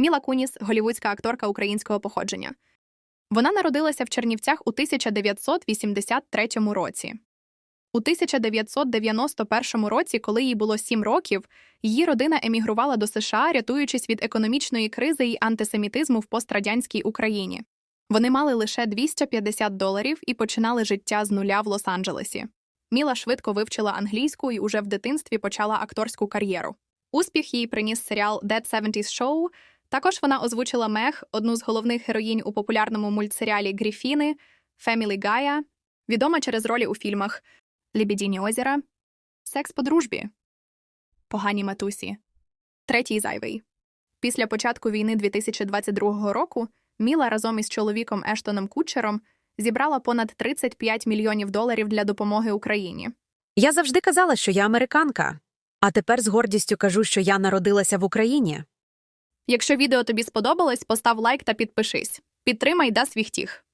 Міла Куніс голівудська акторка українського походження. Вона народилася в Чернівцях у 1983 році. У 1991 році, коли їй було 7 років, її родина емігрувала до США, рятуючись від економічної кризи і антисемітизму в пострадянській Україні. Вони мали лише 250 доларів і починали життя з нуля в Лос-Анджелесі. Міла швидко вивчила англійську і уже в дитинстві почала акторську кар'єру. Успіх їй приніс серіал Dead 70's Show. Також вона озвучила Мех, одну з головних героїнь у популярному мультсеріалі Гріфіни, Family Guy, відома через ролі у фільмах Лібідіні озера, Секс по дружбі, Погані матусі, Третій зайвий. Після початку війни 2022 року Міла разом із чоловіком Ештоном Кучером зібрала понад 35 мільйонів доларів для допомоги Україні. Я завжди казала, що я американка, а тепер з гордістю кажу, що я народилася в Україні. Якщо відео тобі сподобалось, постав лайк та підпишись. Підтримай да свіхтіх.